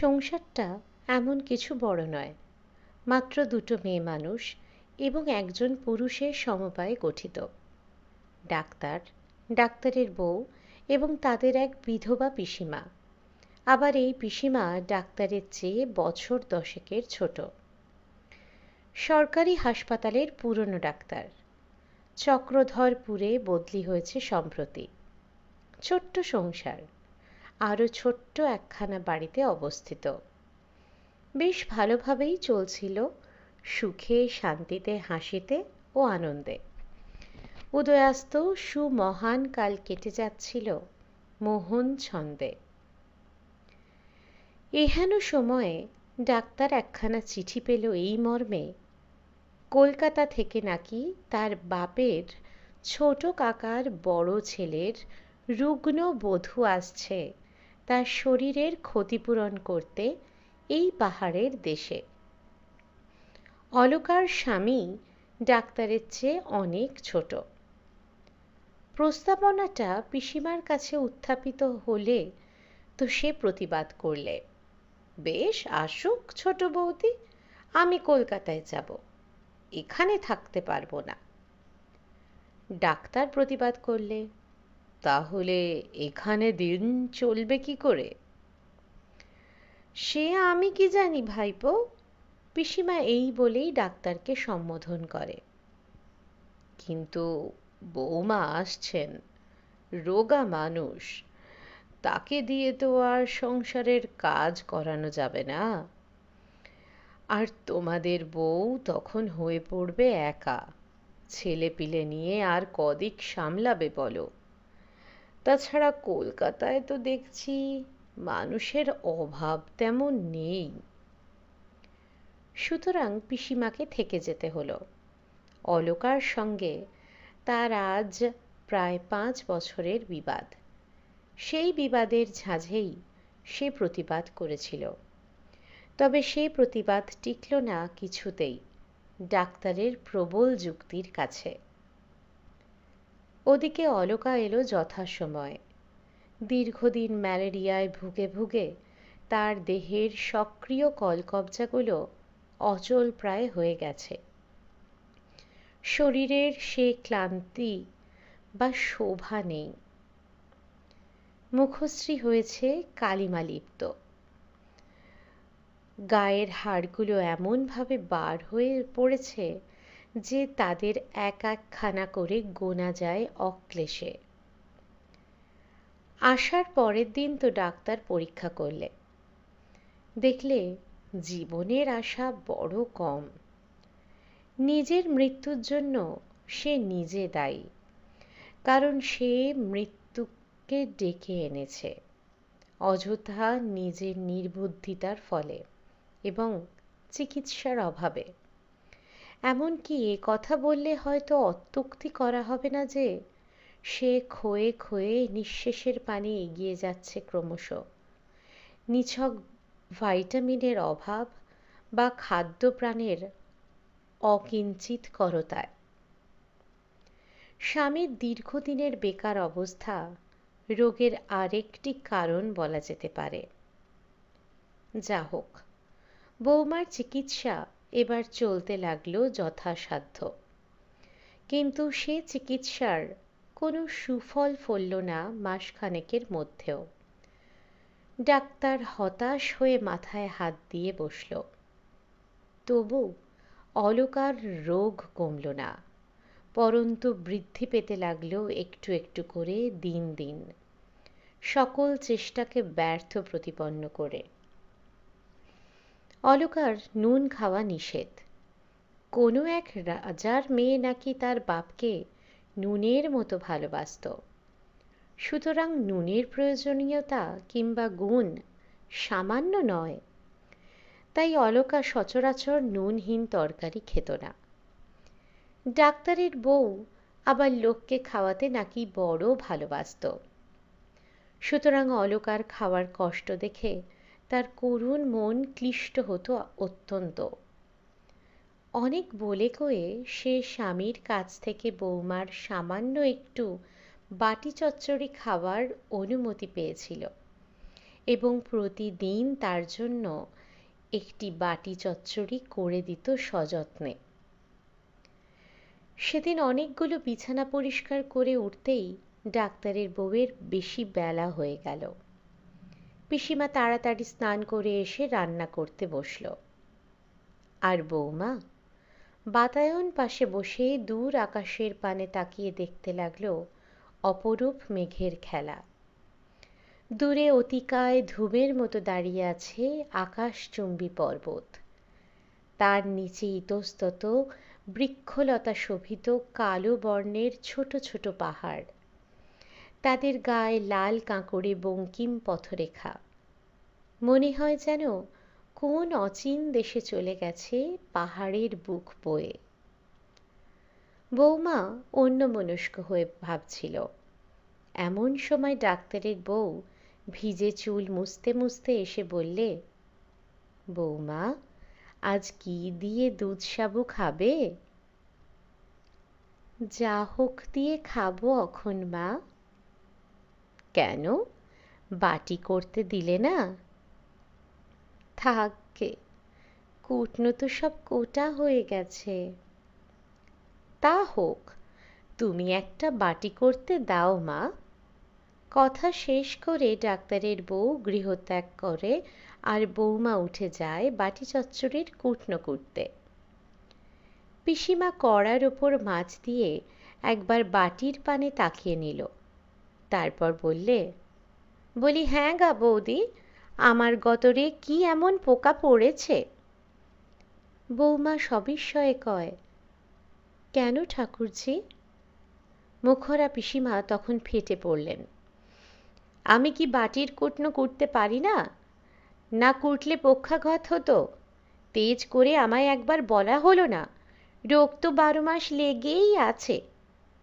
সংসারটা এমন কিছু বড় নয়। মাত্র দুটো মেয়ে মানুষ এবং একজন পুরুষের সমবায়ে গঠিত। ডাক্তার, ডাক্তারের বউ এবং তাদের এক বিধবা পিসিমা। আবার এই পিসিমা ডাক্তারের চেয়ে বছর দশেকের ছোট। সরকারি হাসপাতালের পুরনো ডাক্তার। চক্রধরপুরে বদলি হয়েছে সম্প্রতি। ছোট্ট সংসার। আরও ছোট্ট একখানা বাড়িতে অবস্থিত। বেশ ভালোভাবেই চলছিল সুখে, শান্তিতে, হাসিতে ও আনন্দে। উদয়াস্ত সুমহান কাল কেটে যাচ্ছিল মোহন ছন্দে। এহেন সময়ে ডাক্তার একখানা চিঠি পেল এই মর্মে, কলকাতা থেকে নাকি তার বাপের ছোট কাকার বড় ছেলের রুগ্ন বধূ আসছে তার শরীরের ক্ষতিপূরণ করতে এই পাহাড়ের দেশে। অলকার স্বামী ডাক্তারের চেয়ে অনেক ছোট। প্রস্তাবনাটা পিসিমার কাছে উত্থাপিত হলে তো সে প্রতিবাদ করলে। বেশ, আসুক ছোট বৌদি, আমি কলকাতায় যাব, এখানে থাকতে পারব না। ডাক্তার প্রতিবাদ করলে। তাহলে এখানে দিন চলবে কি করে? সে আমি কি জানি ভাইপো? পিসিমা এই বলেই ডাক্তারকে সম্বোধন করে। কিন্তু বৌমা আসছেন, রোগা মানুষ। তাকে দিয়ে তো আর সংসারের কাজ করানো যাবে না। আর তোমাদের বউ তখন হয়ে পড়বে একা। ছেলে পিলে নিয়ে আর কদিক সামলাবে বলো। তাছাড়া কলকাতায় তো দেখছি মানুষের অভাব তেমন নেই। সুতরাং পিসিমাকে থেকে যেতে হলো। অলকার সঙ্গে তার আজ প্রায় পাঁচ বছরের বিবাদ। সেই বিবাদের ঝাঁঝেই সে প্রতিবাদ করেছিল। তবে সে প্রতিবাদ টিকল না কিছুতেই, ডাক্তারের প্রবল যুক্তির কাছে। ওদিকে অলকা এলো যথাসময়ে। দীর্ঘদিন ম্যালেরিয়ায় ভুগে ভুগে তার দেহের সক্রিয় কলকবজাগুলো অচল প্রায় হয়ে গেছে। শরীরের সে ক্লান্তি বা শোভা নেই। মুখশ্রী হয়েছে কালিমালিপ্ত। গায়ের হাড়গুলো এমনভাবে বার হয়ে পড়েছে যে তাদের এক একখানা করে গোনা যায় অক্লেশে। আসার পরের দিন তো ডাক্তার পরীক্ষা করলে। দেখলে জীবনের আশা বড় কম। নিজের মৃত্যুর জন্য সে নিজে দায়ী, কারণ সে মৃত্যুকে ডেকে এনেছে। অযথা নিজের নির্বুদ্ধিতার ফলে এবং চিকিৎসার অভাবে। এমনকি এ কথা বললে হয়তো অত্যুক্তি করা হবে না যে, সে ক্ষয়ে ক্ষয়ে নিঃশেষের পানে এগিয়ে যাচ্ছে ক্রমশ। নিছক ভাইটামিনের অভাব বা খাদ্যপ্রাণের অকিঞ্চিত করতায় স্বামীর দীর্ঘদিনের বেকার অবস্থা রোগের আরেকটি কারণ বলা যেতে পারে। যা হোক বৌমার চিকিৎসা এবার চলতে লাগল যথাসাধ্য। কিন্তু সে চিকিৎসার কোনো সুফল ফলল না মাসখানেকের মধ্যেও। ডাক্তার হতাশ হয়ে মাথায় হাত দিয়ে বসল। তবু অলকার রোগ কমল না, পরন্তু বৃদ্ধি পেতে লাগল একটু একটু করে দিন দিন। সকল চেষ্টাকে ব্যর্থ প্রতিপন্ন করে। অলকার নুন খাওয়া নিষেধ। কোনো এক রাজার মেয়ে নাকি তার বাপকে নুনের মতো ভালোবাসত। সুতরাং নুনের প্রয়োজনীয়তা কিংবা গুণ সামান্য নয়। তাই অলকা সচরাচর নুনহীন তরকারি খেত না। ডাক্তারের বউ আবার লোককে খাওয়াতে নাকি বড় ভালোবাসত। সুতরাং অলকার খাওয়ার কষ্ট দেখে তার করুণ মন ক্লিষ্ট হতো অত্যন্ত। অনেক বলে কয়ে সে স্বামীর কাছ থেকে বৌমার সামান্য একটু বাটি চচ্চড়ি খাওয়ার অনুমতি পেয়েছিল এবং প্রতিদিন তার জন্য একটি বাটি চচ্চড়ি করে দিত সযত্নে। সেদিন অনেকগুলো বিছানা পরিষ্কার করে উঠতেই ডাক্তারের বউয়ের বেশি বেলা হয়ে গেল। পিসিমা তাড়াতাড়ি স্নান করে এসে রান্না করতে বসল। আর বৌমা? বাতায়ন পাশে বসে দূর আকাশের পানে তাকিয়ে দেখতে লাগল অপরূপ মেঘের খেলা। দূরে অতিকায় ধূমের মতো দাঁড়িয়ে আছে আকাশচুম্বী পর্বত। তার নিচে ইতস্তত বৃক্ষলতা শোভিত কালো বর্ণের ছোট ছোট পাহাড়। তাদের গায়ে লাল কাঁকড়ে বঙ্কিম পথরেখা। মনে হয় যেন কোন অচিন দেশে চলে গেছে পাহাড়ের বুক বয়ে। বৌমা অন্যমনস্ক হয়ে ভাবছিল, এমন সময় ডাক্তারের বউ ভিজে চুল মুছতে মুছতে এসে বললে, বৌমা, আজ কি দিয়ে দুধ সাবু খাবে যা হোক দিয়ে খাব অখন মা। কেন? বাটি করতে দিলে না? থাককে কুটনো তো সব কোটা হয়ে গেছে। তা হোক, তুমি একটা বাটি করতে দাও মা। কথা শেষ করে ডাক্তারের বউ গৃহত্যাগ করে আর বৌমা উঠে যায় বাটি চচ্চড়ির কুটনো কুটতে পিসিমা কড়ার ওপর মাছ দিয়ে একবার বাটির পানে তাকিয়ে নিল। তারপর বললে, বলি হ্যাঁ গা বৌদি, আমার গতরে কি এমন পোকা পড়েছে? বৌমা সবিস্ময়ে কয়, কেন ঠাকুরজি? মুখরা পিসিমা তখন ফেটে পড়লেন, আমি কি বাটির কুটনো কুটতে পারি না? না কুটলে পক্ষাঘাত হতো? তেজ করে আমায় একবার বলা হলো না? রোগ তো বারো মাস লেগেই আছে,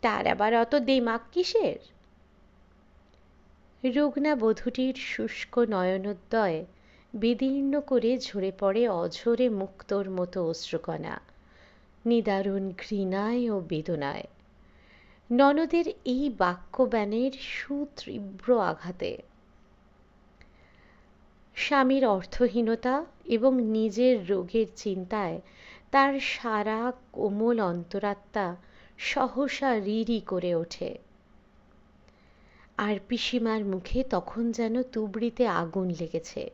তার আবার অত দেমাক কিসের? রুগ্না বধূটির শুষ্ক নয়নোদ্দয় বিদীর্ণ করে ঝরে পড়ে অঝরে মুক্তর মতো অশ্রুকণা, নিদারুণ ঘৃণায় ও বেদনায়। ননদের এই বাক্যব্যানের সুতীব্র আঘাতে স্বামীর অর্থহীনতা এবং নিজের রোগের চিন্তায় তার সারা কোমল অন্তরাত্মা সহসা রিরি করে ওঠে। আর পিসিমার মুখে তখন যেন তুবড়িতে আগুন লেগেছে।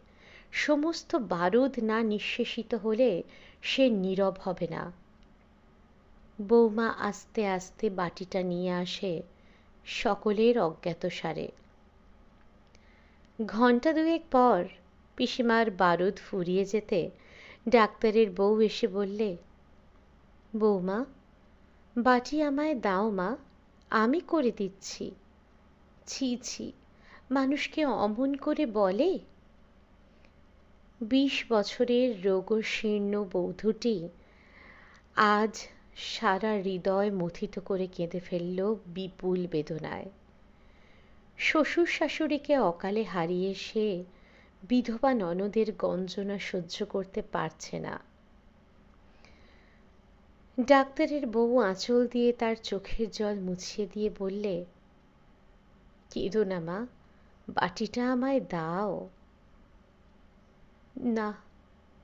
সমস্ত বারুদ না নিঃশেষিত হলে সে নীরব হবে না। বৌমা আস্তে আস্তে বাটিটা নিয়ে আসে সকলের অজ্ঞাত সারে। ঘণ্টা দুয়েক পর পিসিমার বারুদ ফুরিয়ে যেতে ডাক্তারের বউ এসে বললে, বৌমা, বাটি আমায় দাও মা, আমি করে দিচ্ছি। ছি ছি। মানুষকে অমন করে বলে? বিশ বছরের রোগশীর্ণ বৌধুটি আজ সারা হৃদয় মথিত করে কেঁদে ফেলল বিপুল বেদনায়। শ্বশুর শাশুড়িকে অকালে হারিয়ে সে বিধবা ননদের গঞ্জনা সহ্য করতে পারছে না। ডাক্তারের বউ আঁচল দিয়ে তার চোখের জল মুছিয়ে দিয়ে বললে কেঁদো না মা বাটিটা আমায় দাও। না,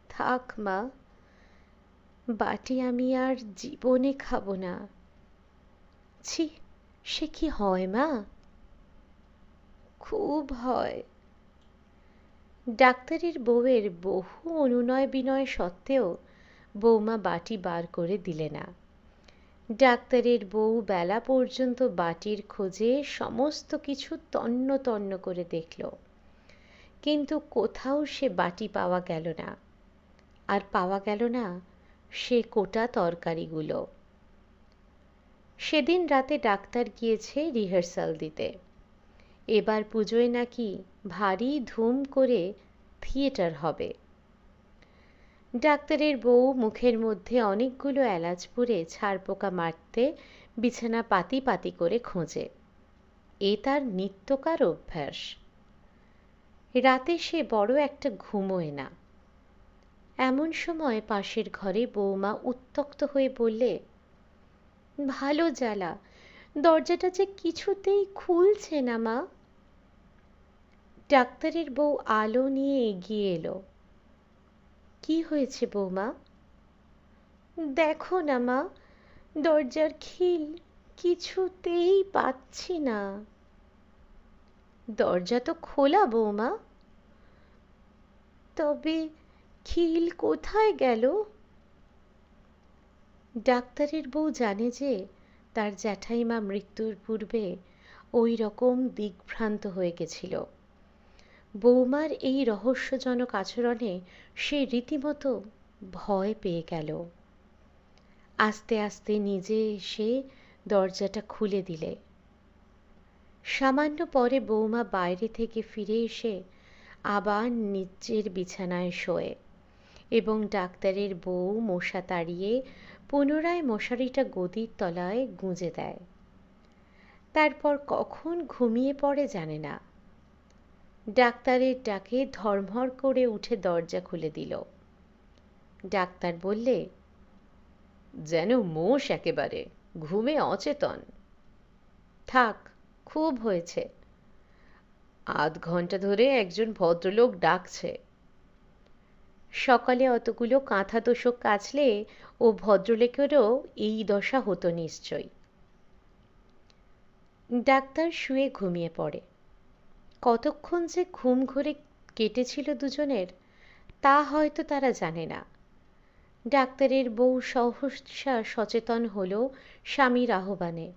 থাক মা, বাটি আমি আর জীবনে খাব না। ছি, সে কি হয় মা? খুব হয়। ডাক্তারের বউয়ের বহু অনুনয় বিনয় সত্ত্বেও বৌমা বাটি বার করে দিলে না। ডাক্তারের বউ বেলা পর্যন্ত বাটির খোঁজে সমস্ত কিছু তন্ন তন্ন করে দেখল। কিন্তু কোথাও সে বাটি পাওয়া গেল না। আর পাওয়া গেল না সে কোটা তরকারিগুলো। সেদিন রাতে ডাক্তার গিয়েছে রিহার্সাল দিতে। এবার পুজোয় নাকি ভারী ধুম করে থিয়েটার হবে। ডাক্তারের বউ মুখের মধ্যে অনেকগুলো এলাচ পুড়ে ছাড় পোকা মারতে বিছানা পাতি পাতি করে খোঁজে। এ তার নিত্যকার অভ্যাস। রাতে সে বড় একটা ঘুমোয় না। এমন সময় পাশের ঘরে বৌমা উত্তক্ত হয়ে বললে, ভালো জ্বালা, দরজাটা যে কিছুতেই খুলছে না মা। ডাক্তারের বউ আলো নিয়ে এগিয়ে এলো। কি হয়েছে বৌমা? দেখো না মা, দরজার খিল কিছুতেই পাচ্ছি না। দরজা তো খোলা বৌমা। তবে খিল কোথায় গেল? ডাক্তারের বউ জানে যে তার জ্যাঠাইমা মৃত্যুর পূর্বে ওই রকম দিগ্ভ্রান্ত হয়ে গেছিল। বৌমার এই রহস্যজনক আচরণে সে রীতিমতো ভয় পেয়ে গেল। আস্তে আস্তে নিজে এসে দরজাটা খুলে দিলে। সামান্য পরে বৌমা বাইরে থেকে ফিরে এসে আবার নিচের বিছানায় শোয়ে এবং ডাক্তারের বউ মশা তাড়িয়ে পুনরায় মশারিটা গদির তলায় গুঁজে দেয়। তারপর কখন ঘুমিয়ে পড়ে জানে না। ডাক্তারের ডাকে ধর্মর করে উঠে দরজা খুলে দিল। ডাক্তার বললে, যেন মোষ একেবারে, ঘুমে অচেতন। থাক, খুব হয়েছে। আধ ঘণ্টা ধরে একজন ভদ্রলোক ডাকছে। সকালে অতগুলো কাঁথা তোষক কাচলে ও ভদ্রলোকেরও এই দশা হতো নিশ্চয়ই। ডাক্তার শুয়ে ঘুমিয়ে পড়ে। কতক্ষণ যে ঘুম ঘরে কেটেছিল দুজনের, তা হয়তো তারা জানে না। ডাক্তারের বউ সহসা সচেতন হলো স্বামীর আহ্বানে।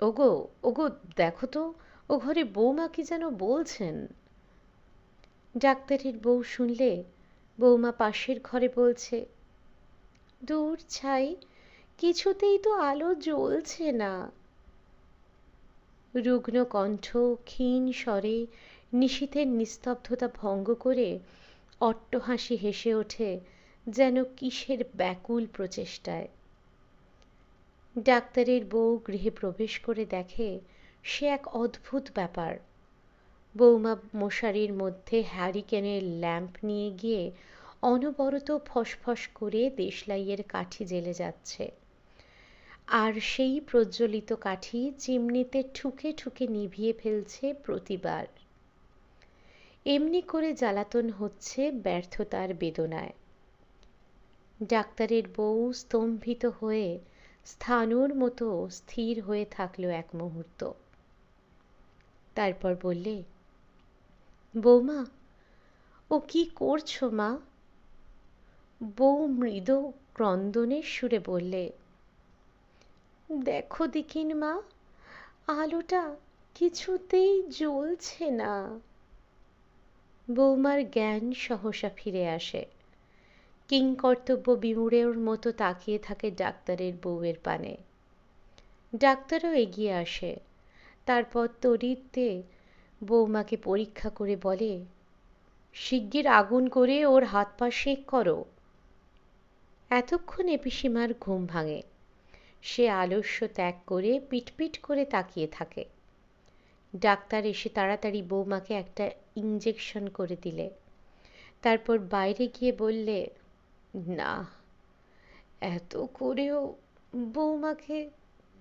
ওগো ওগো, দেখো তো, ও ঘরে বৌমা কি যেন বলছেন? ডাক্তারের বউ শুনলে বৌমা পাশের ঘরে বলছে, দূর ছাই, কিছুতেই তো আলো জ্বলছে না। রুগ্ন কণ্ঠ ক্ষীণ স্বরে, নিশীথের নিস্তব্ধতা ভঙ্গ করে অট্টহাসি হেসে ওঠে যেন কিসের ব্যাকুল প্রচেষ্টায়। ডাক্তারের বউ গৃহে প্রবেশ করে দেখে সে এক অদ্ভুত ব্যাপার। বৌমা মশারির মধ্যে হ্যারিকেনের ল্যাম্প নিয়ে গিয়ে অনবরত ফসফস করে দেশলাইয়ের কাঠি জ্বেলে যাচ্ছে। আর সেই প্রজ্বলিত কাঠি চিমনিতে ঠুকে ঠুকে নিভিয়ে ফেলছে প্রতিবার। এমনি করে জ্বালাতন হচ্ছে ব্যর্থতার বেদনায়। ডাক্তারের বউ স্তম্ভিত হয়ে স্থানুর মতো স্থির হয়ে থাকল এক মুহূর্ত। তারপর বললে, বৌমা, ও কি করছ মা? বউ মৃদু ক্রন্দনের সুরে বললে দেখো দেখিন মা, আলোটা কিছুতেই জ্বলছে না। বৌমার জ্ঞান সহসা ফিরে আসে। কিংকর্তব্য বিমূঢ়ের মতো তাকিয়ে থাকে ডাক্তারের বউয়ের পানে। ডাক্তারও এগিয়ে আসে। তারপর তড়িতে বৌমাকে পরীক্ষা করে বলে, শিগগির আগুন করে ওর হাত পা শেক করো। এতক্ষণ এপিসীমার ঘুম ভাঙে। সে আলস্য ত্যাগ করে পিটপিট করে তাকিয়ে থাকে। ডাক্তার এসে তাড়াতাড়ি বৌমাকে একটা ইঞ্জেকশন করে দিলে। তারপর বাইরে গিয়ে বললে, না, এত করেও বৌমাকে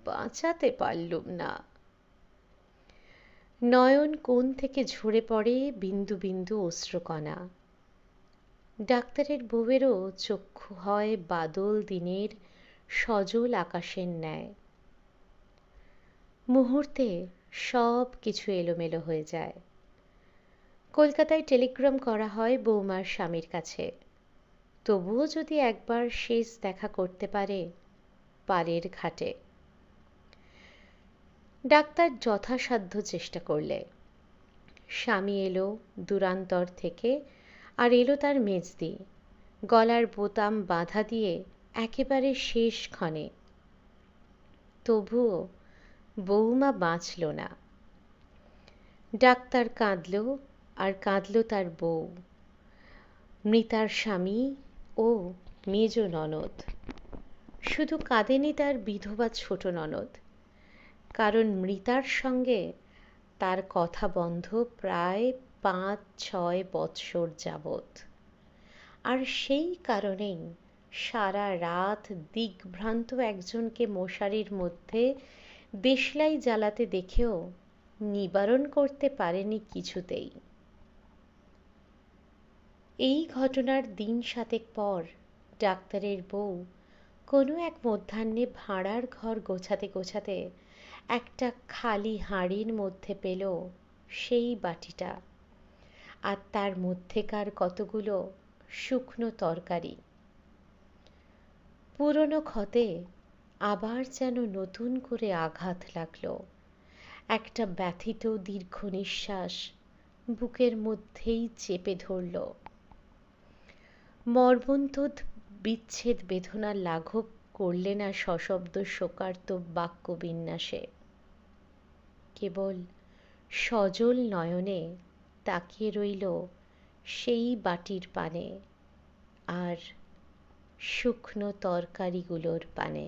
বাঁচাতে পারলুম না। নয়ন কোণ থেকে ঝরে পড়ে বিন্দু বিন্দু অশ্রুকণা। ডাক্তারের বউয়েরও চক্ষু হয় বাদল দিনের সজল আকাশের ন্যায়। মুহূর্তে সব কিছু এলোমেলো হয়ে যায়। কলকাতায় টেলিগ্রাম করা হয় বৌমার স্বামীর কাছে। তবুও যদি একবার শেষ দেখা করতে পারে পারের ঘাটে। ডাক্তার যথাসাধ্য চেষ্টা করলে। স্বামী এলো দূরান্তর থেকে আর এলো তার মেজদি। গলার বোতাম বাঁধা দিয়ে একেবারে শেষ ক্ষণে তবুও বৌমা বাঁচল না। ডাক্তার কাঁদল আর কাঁদল তার বউ। মৃতার স্বামী ও মেজ ননদ। শুধু কাঁদেনি তার বিধবা ছোট ননদ। কারণ মৃতার সঙ্গে তার কথা বন্ধ প্রায় পাঁচ ছয় বৎসর যাবৎ। আর সেই কারণেই সারা রাত দিগ্ভ্রান্ত একজনকে মশারির মধ্যে দেশলাই জ্বালাতে দেখেও নিবারণ করতে পারেনি কিছুতেই। এই ঘটনার দিন সাতেক পর ডাক্তারের বউ কোনো এক মধ্যাহ্নে ভাঁড়ার ঘর গোছাতে গোছাতে একটা খালি হাঁড়ির মধ্যে পেল সেই বাটিটা। আর তার মধ্যেকার কতগুলো শুকনো তরকারি। পুরনো ক্ষতে আবার যেন নতুন করে আঘাত লাগল। একটা ব্যথিত দীর্ঘ নিঃশ্বাস বুকের মধ্যেই চেপে ধরল। মর্মন্তদ বিচ্ছেদ বেদনা লাঘব করলে না সশব্দ শোকার্ত বাক্য বিন্যাসে। কেবল সজল নয়নে তাকিয়ে রইল সেই বাটির পানে। আর শুকনো তরকারিগুলোর পানে।